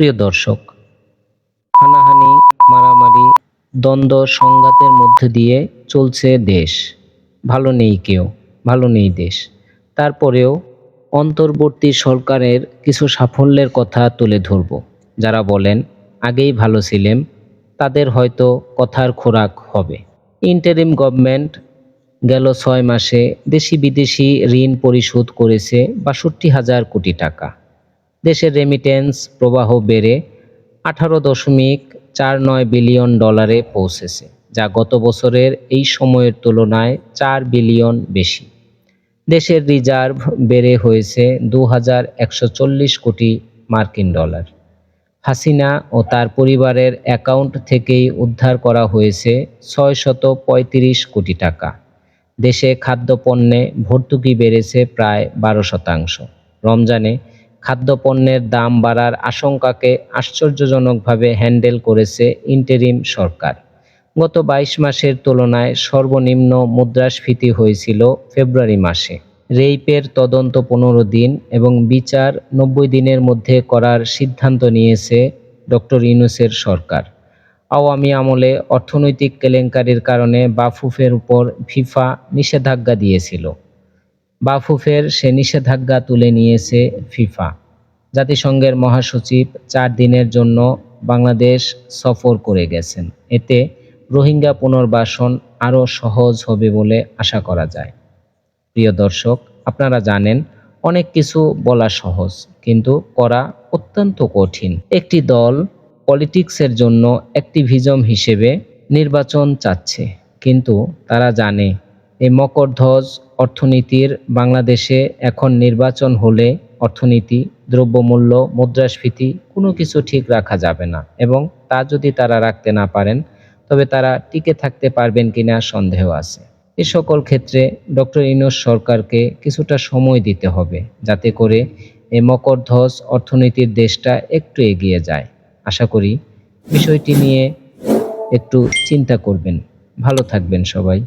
প্রিয় দর্শক, হানাহানি, মারামারি, দ্বন্দ্ব, সংঘাতের মধ্যে দিয়ে চলছে দেশ। ভালো নেই কেউ, ভালো নেই দেশ। তারপরেও অন্তর্বর্তী সরকারের কিছু সাফল্যের কথা তুলে ধরব। যারা বলেন, আগেই ভালো ছিলেন তাদের হয়তো কথার খোরাক হবে। ইন্টারিম গভর্নমেন্ট গেল ছয় মাসে দেশি বিদেশি ঋণ পরিশোধ করেছে বাষট্টি হাজার কোটি টাকা। দেশের রেমিটেন্স প্রবাহ বেড়ে আঠারো দশমিক চার নয় বিলিয়ন ডলারে পৌঁছেছে, যা গত বছরের এই সময়ের তুলনায় চার বিলিয়ন বেশি। দেশের রিজার্ভ বেড়ে হয়েছে দু হাজার একশো চল্লিশ কোটি মার্কিন ডলার হাসিনা ও তার পরিবারের অ্যাকাউন্ট থেকেই উদ্ধার করা হয়েছে ছয় শত পঁয়ত্রিশ কোটি টাকা। দেশে খাদ্যপণ্যে ভর্তুকি বেড়েছে প্রায় বারো শতাংশ। রমজানে খাদ্যপণ্যের দাম বাড়ার আশঙ্কাকে আশ্চর্যজনকভাবে হ্যান্ডেল করেছে ইন্টেরিম সরকার। গত বাইশ মাসের তুলনায় সর্বনিম্ন মুদ্রাস্ফীতি হয়েছিল ফেব্রুয়ারি মাসে। রেইপের তদন্ত পনেরো দিন এবং বিচার নব্বই দিনের মধ্যে করার সিদ্ধান্ত নিয়েছে ডক্টর ইউনুসের সরকার। আওয়ামী আমলে অর্থনৈতিক কেলেঙ্কারির কারণে বাফুফের উপর ফিফা নিষেধাজ্ঞা দিয়েছিল। বাফুফের সে নিষেধাজ্ঞা তুলে নিয়েছে ফিফা। জাতিসংঘের মহাসচিব চার দিনের জন্য বাংলাদেশ সফর করে গেছেন। এতে রোহিঙ্গা পুনর্বাসন আরও সহজ হবে বলে আশা করা যায়। প্রিয় দর্শক, আপনারা জানেন, অনেক কিছু বলা সহজ, কিন্তু করা অত্যন্ত কঠিন। একটি দল পলিটিক্সের জন্য অ্যাক্টিভিজম হিসেবে নির্বাচন চাচ্ছে, কিন্তু তারা জানে এই মকরধ্বজ অর্থনীতির বাংলাদেশে এখন নির্বাচন হলে অর্থনীতি, দ্রব্যমূল্য, মুদ্রাস্ফীতি কোনো কিছু ঠিক রাখা যাবে না এবং তা যদি তারা রাখতে না পারেন, তবে তারা টিকে থাকতে পারবেন কিনা সন্দেহ আছে। এ সকল ক্ষেত্রে ডক্টর ইনোস সরকারকে কিছুটা সময় দিতে হবে যাতে করে এই মকরধ্বজ অর্থনীতির দেশটা একটু এগিয়ে যায়। আশা করি বিষয়টি নিয়ে একটু চিন্তা করবেন। ভালো থাকবেন সবাই।